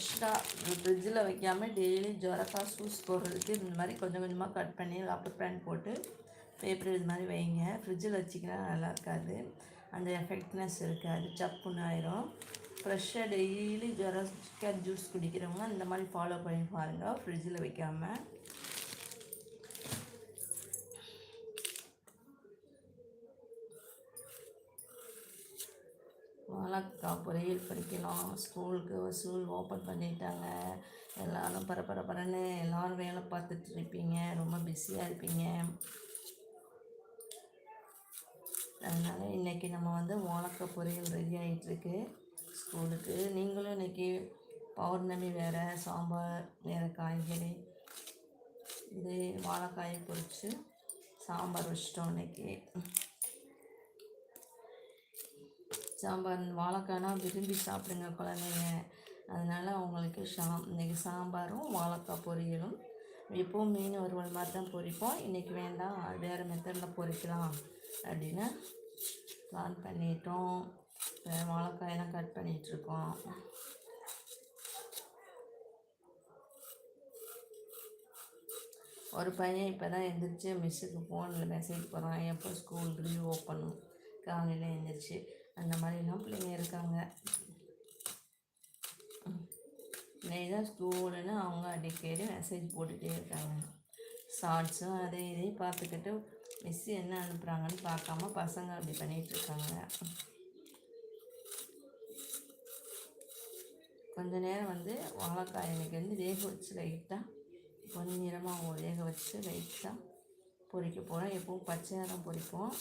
ஃப்ரெஷ்ஷாக ஃப்ரிட்ஜில் வைக்காமல் டெய்லி ஜொரக்கா ஜூஸ் போடுறதுக்கு இந்த மாதிரி கொஞ்சம் கொஞ்சமாக கட் பண்ணி ரப்பர் பேண்ட் போட்டு பேப்பர் இது மாதிரி வைங்க. ஃப்ரிட்ஜில் வச்சிங்கன்னா நல்லா இருக்காது. அந்த எஃபெக்ட்னஸ் இருக்காது. சப்புன்னு ஆயிரும். ஃப்ரெஷ்ஷாக டெய்லி ஜொரக்கா ஜூஸ் குடிக்கிறவங்க இந்த மாதிரி ஃபாலோ பண்ணி பாருங்கள் ஃப்ரிட்ஜில் வைக்காமல் வாழைக்காய் பொரியல் படிக்கலாம் ஸ்கூலுக்கு ஸ்கூல் ஓப்பன் பண்ணிட்டாங்க. எல்லாரும் பரபர பரன்னு எல்லோரும் வேலை பார்த்துட்டு இருப்பீங்க. ரொம்ப பிஸியாக இருப்பீங்க. அதனால் இன்றைக்கி நம்ம வந்து வாழைக்காய் பொரியல் ரெடி ஆகிட்டுருக்கு ஸ்கூலுக்கு நீங்களும் இன்றைக்கி பௌர்ணமி வேறு சாம்பார் வேறு காய்கறி. இது வாழைக்காயை பொரித்து சாம்பார் வச்சிட்டோம் இன்றைக்கி சாம்பார் வாழைக்காய்னா விரும்பி சாப்பிடுங்க குழந்தைங்க. அதனால் அவங்களுக்கு சாம் இன்றைக்கி சாம்பாரும் வாழைக்காய் பொரியலும். எப்போவும் மீன் வறுவல் மாதிரி தான் பொரிப்போம். இன்றைக்கி வேண்டாம் வேறு மெத்தடில் பொரிக்கலாம் அப்படின்னு பிளான் பண்ணிட்டோம். வேறு வாழைக்காயெல்லாம் கட் பண்ணிகிட்ருக்கோம் ஒரு பையன் இப்போ தான் எழுந்திரிச்சு மிஸ்ஸுக்கு ஃபோனில் மெசேஜ் போகிறான் எப்போ ஸ்கூல் ரீ ஓப்பன் காலையில் எழுந்திரிச்சு அந்த மாதிரிலாம் பிள்ளைங்க இருக்காங்க. இன்னைக்கு ஸ்கூலுன்னு அவங்க அடிக்கடி மெசேஜ் போட்டுகிட்டே இருக்காங்க. ஷார்ட்ஸும் அதே இதையும் பார்த்துக்கிட்டு மிஸ் என்ன அனுப்புகிறாங்கன்னு பார்க்காம பசங்க அப்படி பண்ணிகிட்டு இருக்காங்க. கொஞ்ச நேரம் வந்து வாழைக்காய் இன்னைக்கு வந்து வேக வச்சு லைட்டாக பொன்னிறமாக வேக வச்சு லைட்டாக பொறிக்க போகிறோம் எப்பவும் பச்சையாக தான் பொரிப்போம்.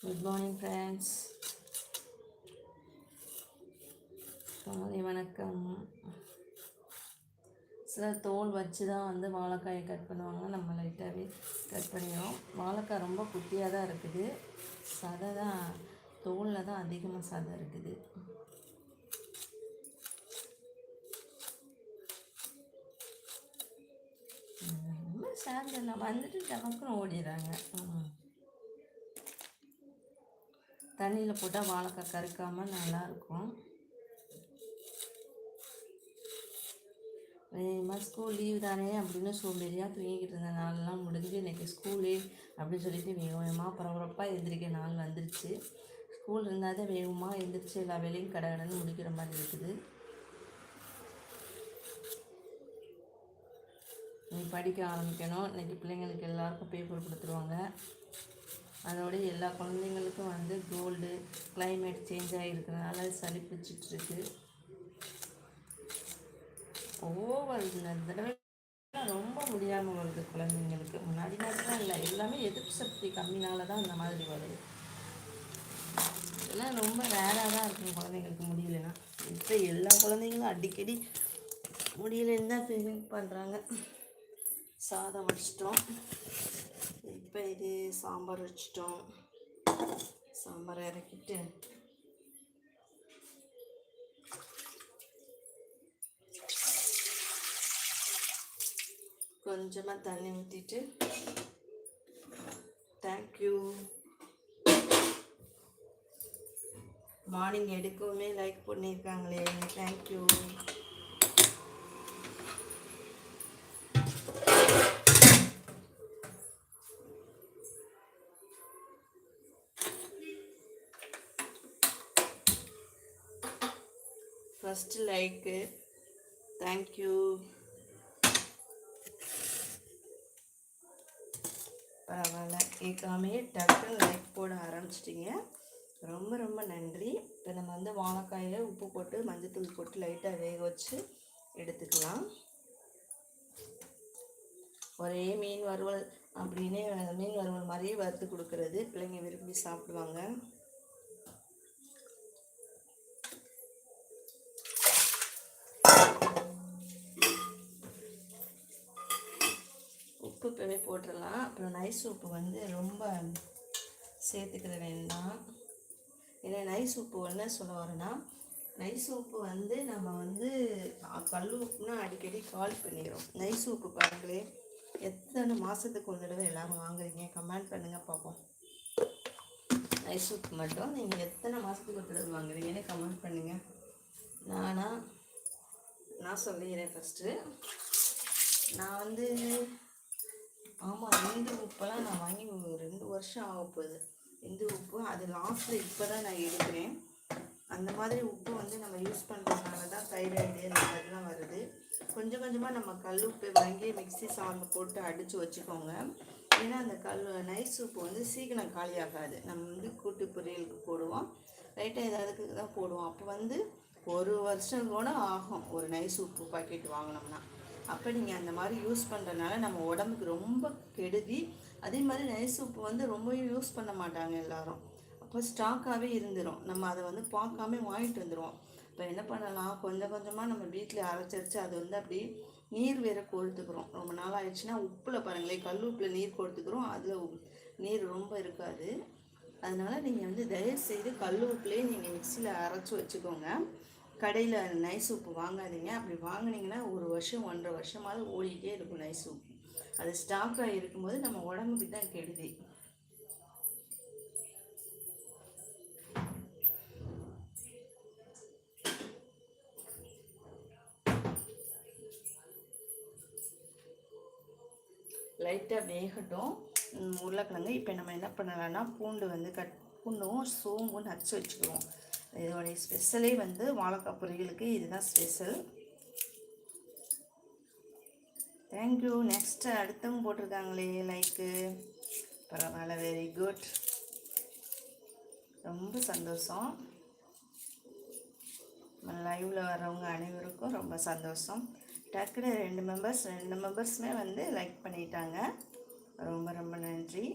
குட் மார்னிங் ஃப்ரெண்ட்ஸ் காலை வணக்கம். சில தோல் வச்சு தான் வந்து வாழைக்காயை கட் பண்ணுவாங்க நம்ம லைட்டாகவே கட் பண்ணிடுவோம் வாழைக்காய் ரொம்ப குட்டியாக தான் இருக்குது. சதை தான் தோலில் தான் அதிகமாக சதை இருக்குது. ரொம்ப சேர்ந்துடலாம் வந்துட்டு டமக்குன்னு ஓடிடுறாங்க. ம். தண்ணியில் போட்டால் வாழைக்காய் கருக்காமல் நல்லாயிருக்கும். வேகமாக ஸ்கூல் லீவ் தானே அப்படின்னு சோம்பேறியாக தூங்கிக்கிட்டு இருந்த நாளெல்லாம் முடிஞ்சு இன்றைக்கி ஸ்கூலே அப்படின்னு சொல்லிட்டு வேக வேகமாக பரபரப்பாக எழுந்திரிக்க நாள் வந்துருச்சு. ஸ்கூல் இருந்தால் தான் வேகமாக எழுந்திரிச்சு எல்லா வேலையும் கடை கடகடன்னு முடிக்கிற மாதிரி இருக்குது. நீ படிக்க ஆரம்பிக்கணும். இன்றைக்கி பிள்ளைங்களுக்கு எல்லாருக்கும் பேப்பர் கொடுத்துருவாங்க. அதோட எல்லா குழந்தைங்களுக்கும் வந்து கோல்டு கிளைமேட் சேஞ்ச் ஆகிருக்கிறதுனால சளி பிடிச்சிட்ருக்கு. ஓவர் இந்த தடவை ரொம்ப முடியாமல் வருது குழந்தைங்களுக்கு. முன்னாடி மாதிரிலாம் இல்லை. எல்லாமே எதிர்ப்பு சக்தி கம்மினால தான் இந்த மாதிரி வருது. எல்லாம் ரொம்ப ரேராக தான் இருக்கும் குழந்தைங்களுக்கு முடியலன்னா. இப்போ எல்லா குழந்தைங்களும் அடிக்கடி முடியலன்னு தான் ஃபீலிங் பண்ணுறாங்க சாதம் வச்சிட்டோம் இப்போ இது சாம்பார் வச்சிட்டோம். சாம்பார் இறக்கிட்டு. கொஞ்சமாக தண்ணி ஊற்றிட்டு தேங்க்யூ மார்னிங் எடுக்கவுமே like பண்ணியிருக்காங்களே thank you first like thank you பரவாயில்ல. கேட்காமே டக்குன்னு லைக் போட ஆரம்பிச்சிட்டிங்க. ரொம்ப ரொம்ப நன்றி. இப்போ நம்ம வந்து வாழைக்காயில் உப்பு போட்டு மஞ்சத்தூள் போட்டு லைட்டாக வேக வச்சு எடுத்துக்கலாம். ஒரே மீன் வறுவல் அப்படின்னே மீன் வறுவல் மாதிரியே வறுத்து கொடுக்குறது. பிள்ளைங்க விரும்பி சாப்பிடுவாங்க. உப்பு போட்டுடலாம். அப்புறம் நைஸ் உப்பு வந்து ரொம்ப சேர்த்துக்கிற வேண்டாம். ஏன்னா நைஸ் உப்பு என்ன சொல்ல வரேன்னா நைஸ் உப்பு வந்து நம்ம வந்து கல் உப்புனா அடிக்கடி கால் பண்ணிடுறோம் நைஸ் உப்பு பாருங்களே எத்தனை மாதத்துக்கு ஒரு தடவை எல்லாரும் வாங்குறீங்க? கமெண்ட் பண்ணுங்கள் பார்ப்போம். நைஸ் சூப் மட்டும் நீங்கள் எத்தனை மாதத்துக்கு ஒரு தடவை வாங்குறீங்கன்னு கமெண்ட் பண்ணுங்கள் நானா நான் சொல்லிடுறேன் ஃபஸ்ட்டு நான் வந்து ஆமாம் இந்து உப்பெல்லாம் நான் வாங்கி ரெண்டு வருஷம் ஆக போகுது. இந்து உப்பு அது லாஸ்ட்டில் இப்போ தான் நான் எடுக்கிறேன். அந்த மாதிரி உப்பு வந்து நம்ம யூஸ் பண்ணுறதுனால தான் தைராய்டு அந்த மாதிரிலாம் வருது. கொஞ்சம் கொஞ்சமாக நம்ம கல் உப்பு வாங்கி மிக்ஸி சாங்கில் போட்டு அடித்து வச்சுக்கோங்க. ஏன்னா அந்த கல் நைஸ் உப்பு வந்து சீக்கிரம் காலியாகாது நம்ம வந்து கூட்டு பொரியலுக்கு போடுவோம். லைட்டாக ஏதாவதுக்கு தான் போடுவோம். அப்போ வந்து ஒரு வருஷம் கூட ஆகும். ஒரு நைஸ் உப்பு பாக்கெட் வாங்கினோம்னா. அப்போ நீங்கள் அந்த மாதிரி யூஸ் பண்ணுறதுனால நம்ம உடம்புக்கு ரொம்ப கெடுதி அதே மாதிரி நைஸ் உப்பு வந்து ரொம்பவும் யூஸ் பண்ண மாட்டாங்க எல்லாரும். அப்போ ஸ்டாக்காகவே இருந்துடும் நம்ம அதை வந்து பார்க்காம வாங்கிட்டு வந்துடுவோம் இப்போ என்ன பண்ணலாம்? கொஞ்சம் கொஞ்சமாக நம்ம வீட்டில் அரைச்சரிச்சு அது வந்து அப்படி நீர் வேற கொடுத்துக்கிறோம் ரொம்ப நாள் ஆயிடுச்சுன்னா உப்பில் பாருங்களேன் கல் உப்பில் நீர் கொடுத்துக்கிறோம் அதில் நீர் ரொம்ப இருக்காது. அதனால் நீங்கள் வந்து தயவு செய்து கல் உப்புலேயே நீங்கள் மிக்சியில் அரைச்சி வச்சுக்கோங்க. கடையில் நைஸ் சூப்பு வாங்காதீங்க. அப்படி வாங்குனீங்கன்னா ஒரு வருஷம் ஒன்றரை வருஷமாவது ஓடிக்கிட்டே இருக்கும் நைஸ் உப்பு. அது ஸ்டாக்காக இருக்கும்போது நம்ம உடம்புக்கு தான் கெடுதி. லைட்டாக வேகட்டும். உருளைக்கிழங்கு இப்போ நம்ம என்ன பண்ணலாம்னா பூண்டு வந்து கட் பூண்டும் சோம்பும் நச்சு வச்சுக்குவோம். இதோடைய ஸ்பெஷலே வந்து வாழைக்காய் பொரியலுக்கு இதுதான் ஸ்பெஷல் தேங்க்யூ நெக்ஸ்ட்டு அடுத்தவங்க போட்டிருக்காங்களே லைக்கு பரவாயில்ல வெரி குட் ரொம்ப சந்தோஷம். லைவில் வரவங்க அனைவருக்கும் ரொம்ப சந்தோஷம். டக்குனு ரெண்டு மெம்பர்ஸ் ரெண்டு மெம்பர்ஸுமே வந்து லைக் பண்ணிட்டாங்க. ரொம்ப ரொம்ப நன்றி.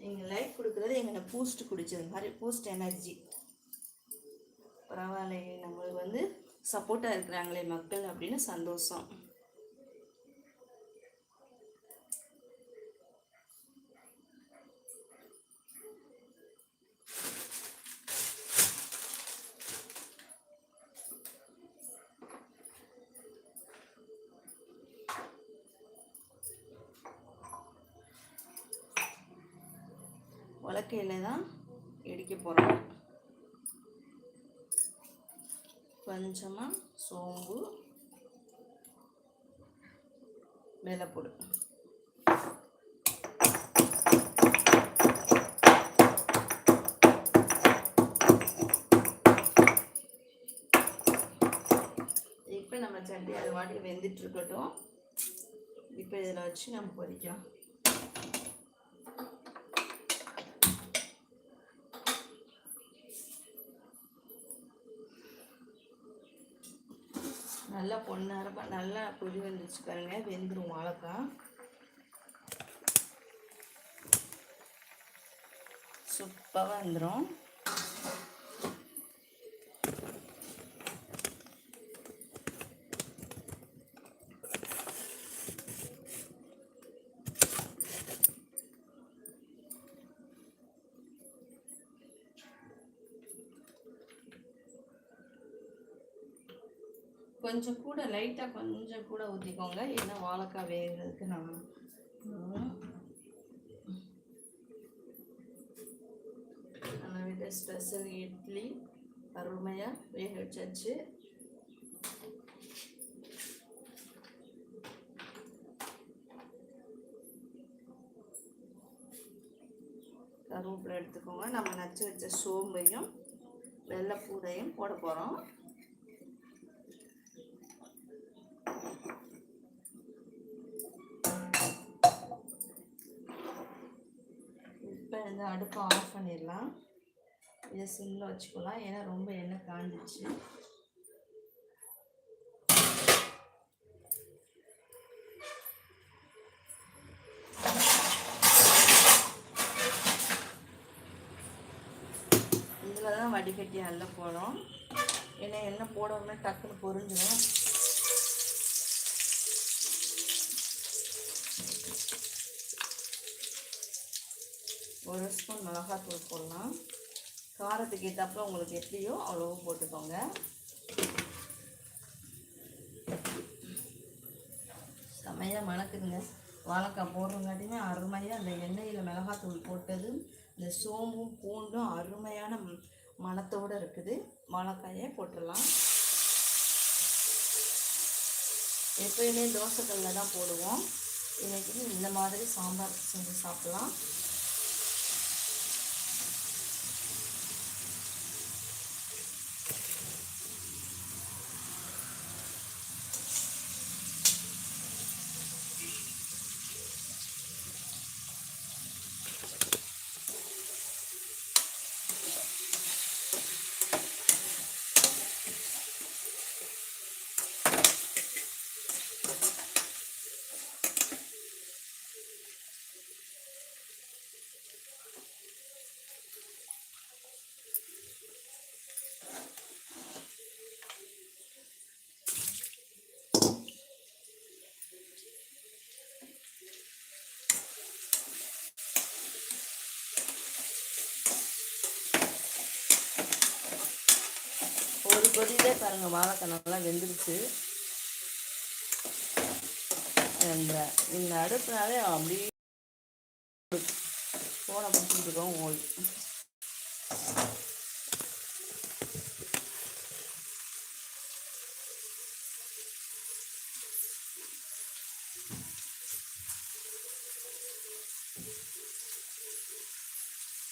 நீங்கள் லைஃப் கொடுக்குறது எங்களை பூஸ்ட் குடிச்சது மாதிரி பூஸ்ட் எனர்ஜி பரவாயில்லையே நம்மளுக்கு வந்து சப்போர்ட்டாக இருக்கிறாங்களே மக்கள் அப்படின்னு சந்தோஷம். உலக்கையில் தான் இடிக்க போகிறோம் கொஞ்சமாக சோம்பு வெள்ளைப்பூடு இப்போ நம்ம சட்டி அது வாட்டி வெந்துட்டு இருக்கட்டும். இப்போ இதில் வச்சு நம்ம பொதிக்கலாம் நல்லா பொன்னரப்பா நல்லா கொதி வந்துச்சு பாருங்க. வெந்துடும் வாழைக்காய் சூப்பராக வந்துடும் கொஞ்சம் கூட லைட்டாக கொஞ்சம் கூட ஊற்றிக்கோங்க ஏன்னா வாழைக்காய் வேகிறதுக்கு நம்ம ஸ்பெஷல் இட்லி அருமையாக வேக வச்சாச்சு. கருவேப்பிலை எடுத்துக்கோங்க. நம்ம நச்சு வச்ச சோம்பையும் வெள்ளைப்பூரையும் போட போகிறோம் இப்போ இந்த அடுப்பை ஆஃப் பண்ணிடலாம். இதை சிம்மில் வச்சுக்கலாம். ஏன்னா ரொம்ப எண்ணெய் காஞ்சிச்சு இதில் தான் வடிகட்டி அள்ள போகிறோம் ஏன்னா எண்ணெய் போடவுமே டக்குன்னு பொறிஞ்சிடும் ஒரு ஸ்பூன் மிளகாத்தூள் போடலாம். காரத்துக்கு ஏற்றாப்புல உங்களுக்கு எப்படியோ அவ்வளோ போட்டுக்கோங்க. செம்மையாக மணக்குதுங்க. வாழைக்காய் போடுறங்காட்டியுமே அருமையாக அந்த எண்ணெயில் மிளகாத்தூள் போட்டதும் இந்த சோம்பும் பூண்டும் அருமையான ம- மணத்தோட இருக்குது. வாழைக்காயே போட்டுடலாம். எப்பயுமே தோசைக்கல்ல தான் போடுவோம். இன்றைக்கி இந்த மாதிரி சாம்பார் செஞ்சு சாப்பிட்லாம் ஒரு கொதியிலே பாருங்க வாழைக்காய் நல்லா வெந்துருச்சு. இந்த இந்த அடுப்புனாலே அப்படியே ஃபோனை பிடிச்சிட்டு இருக்கோம் ஓய்.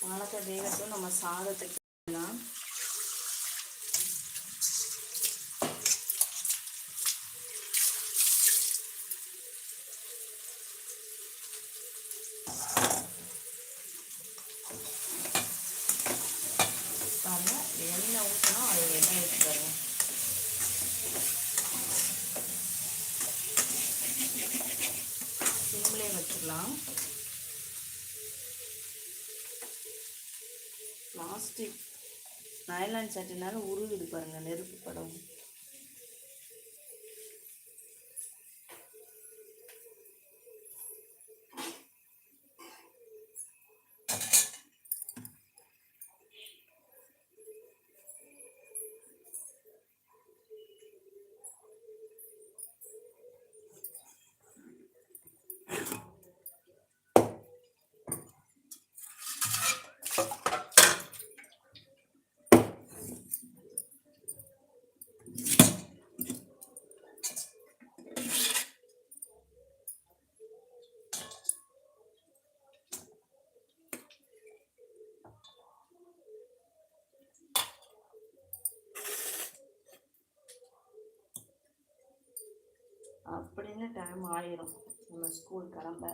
வாழைக்காய் வேகட்டும் நம்ம சாதத்தை நைலான் சட்டினால உருகுது பாருங்கள் நெருப்பு படம். அப்படின்னு டைம் ஆயிரும். நம்ம ஸ்கூல் கிளம்ப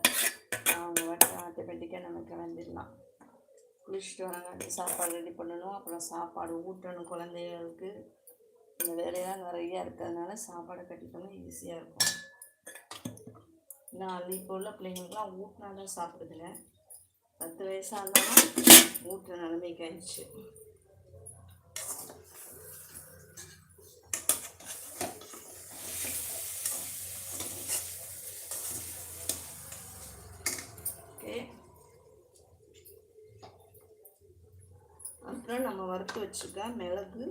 அவங்க வந்து ஆட்டோமேட்டிக்காக நம்ம கிளம்பிடலாம். குளிச்சுட்டு வராங்க சாப்பாடு ரெடி பண்ணணும். அப்புறம் சாப்பாடு ஊட்டணும் குழந்தைகளுக்கு. இந்த வேலையெல்லாம் நிறைய இருக்கிறதுனால சாப்பாடு கட்டிக்கணும் ஈஸியாக இருக்கும். நான் இப்போ உள்ள பிள்ளைங்களுக்குலாம் ஊட்டினா தான் சாப்பிடுதுங்க. பத்து வயசாக இருந்தாலும் ஊட்டுற நிலைமைக்கு ஆயிடுச்சு ஓகே அப்புறம் நம்ம வறுத்து வச்சுருக்க மிளகு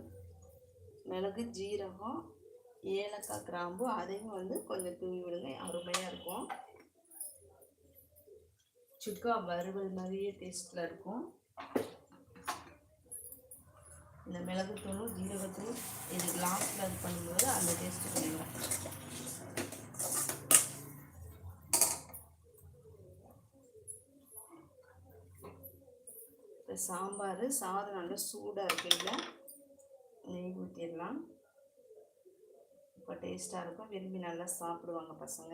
மிளகு ஜீரகம் ஏலக்காய் கிராம்பு அதையும் வந்து கொஞ்சம் தூவி விடுங்க. அருமையாக இருக்கும். சுக்கா வறுவல் மாதிரியே டேஸ்ட்டில் இருக்கும். இந்த மிளகுத்தூளும் ஜீரகத்தூள் இது லாஸ்ட்டில் இது பண்ணும்போது அந்த டேஸ்ட்டு கிடைக்கும் இப்போ சாம்பார் சாதம் நல்லா சூடாக இருக்குல்ல? நெய் ஊற்றிடலாம் இப்போ டேஸ்ட்டாக இருக்கும். விரும்பி நல்லா சாப்பிடுவாங்க பசங்க.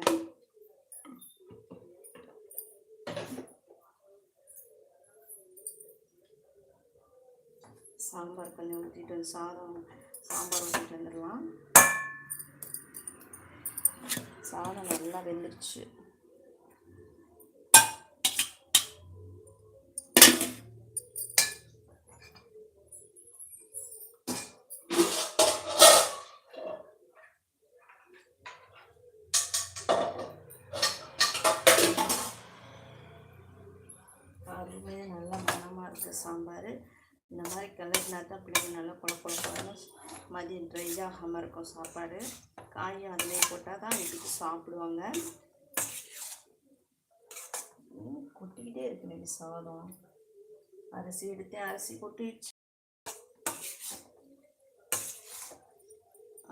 சாம்பார் கொஞ்சம் ஊற்றிட்டு வந்து சாதம் சாம்பார் ஊற்றிட்டு வந்துடலாம். சாதம் நல்லா வெந்துருச்சு. அருமையாக நல்லா மனமாக இருக்குது சாம்பார். இந்த மாதிரி கிளறினா தான் பிள்ளைங்க நல்லா குழ குழப்பாக மதியம் ட்ரை ஆகாமல் இருக்கும் சாப்பாடு. காயும் அதிலே போட்டால் தான் இதுக்கு சாப்பிடுவாங்க. கொட்டிக்கிட்டே இருக்கு இன்னைக்கு சாதம். அரிசி எடுத்தேன் அரிசி கொட்டிடுச்சு.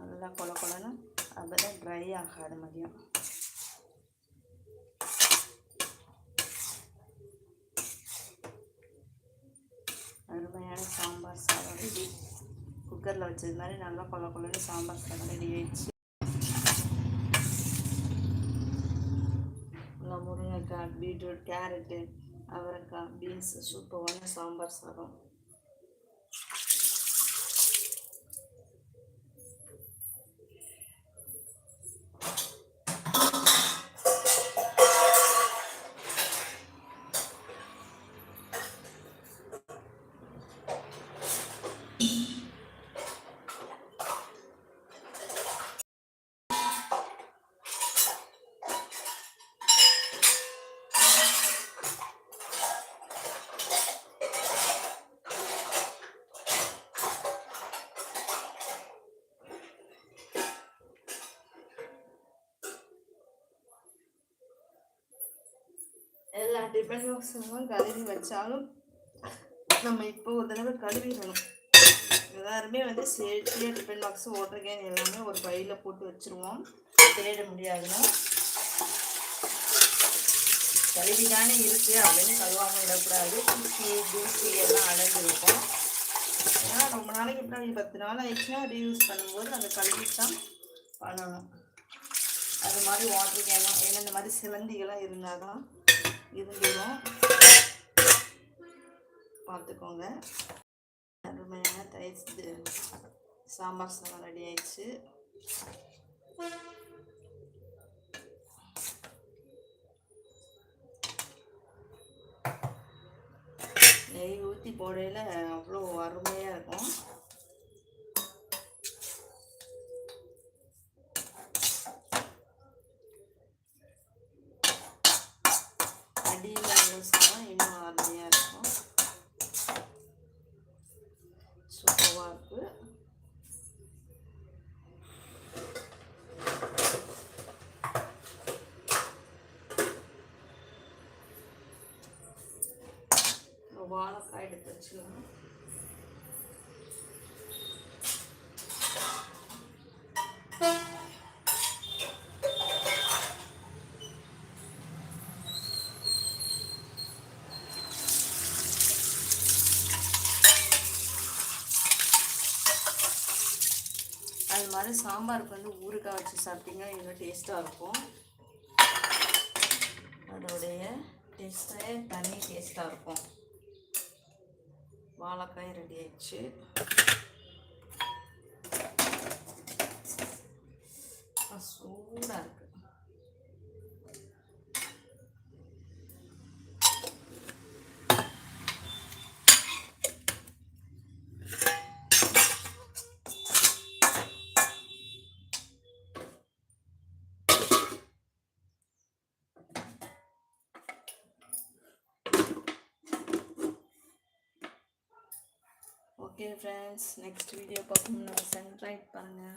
நல்லா கொல கொலன்னு அப்பதான் ட்ரை ஆகாது மதியம். அழகான சாம்பார் சாதம் ரெடி குக்கரில் வச்சது மாதிரி நல்லா கொல கொலன்னு சாம்பார் சாதம் ரெடி ஆயிடுச்சு. நல்லா முருங்கைக்காய் பீட்ரூட் கேரட்டு அவரைக்காய் பீன்ஸ் சூப்பரான சாம்பார் சாதம். எல்லா கழுவி வச்சாலும் நம்ம இப்போ ஒரு தடவை கழுவிடணும் எல்லாருமே வந்து சேஃப்டியாக டிஃபன் பாக்ஸ் வாட்டர் கேன் எல்லாமே ஒரு பையில் போட்டு வச்சுருவோம். தேட முடியாதுன்னா. கழுவி தானே இருக்குது அப்படின்னு கழுவாமல் விடக்கூடாது. குச்சி தூசி எல்லாம் அடைஞ்சிருக்கும் ஏன்னா ரொம்ப நாளைக்கு இப்படி பத்து நாள் ஆயிடுச்சுன்னா ரீயூஸ் பண்ணும்போது அதை கழுவி தான் பண்ணணும். அது மாதிரி வாட்டர் கேனும் ஏன்னா இந்த மாதிரி சிலந்திகளாக இருந்தால் தான் இருந்துடும் பார்த்துக்கோங்க. அருமையான தயிர் சாம்பார் சாதம் ரெடி ஆயிடுச்சு. நெய் ஊற்றி போடையில் அவ்வளோ அருமையாக இருக்கும் அடியில் உள்ள சாதம் இன்னும் அருமையாக இருக்கும் சூப்பராக இருக்கு ஒரு எடுத்து வச்சுக்கலாம் அது மாதிரி சாம்பாருக்கு வந்து ஊறுகாய் வச்சு சாப்பிட்டீங்கன்னா இன்னும் டேஸ்ட்டாக இருக்கும். அதோடைய டேஸ்ட்டே தனி டேஸ்ட்டாக இருக்கும். வாழைக்காய் ரெடி ஆயிடுச்சு. சூடாக இருக்கு. ஓகே ஃப்ரெண்ட்ஸ் நெக்ஸ்ட் வீடியோ பார்ப்போம். நம்ம சன்ரைட் பாருங்கள்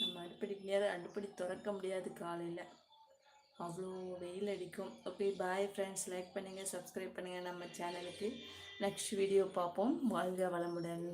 நம்ம அடுப்படி முடியாது அடுப்படி திறக்க முடியாது காலையில். அவ்வளோ வெயில் அடிக்கும். ஓகே பாய் ஃப்ரெண்ட்ஸ் லைக் பண்ணுங்கள் சப்ஸ்கிரைப் பண்ணுங்கள் நம்ம சேனலுக்கு நெக்ஸ்ட் வீடியோ பார்ப்போம். வாழ்க வளமுடன்.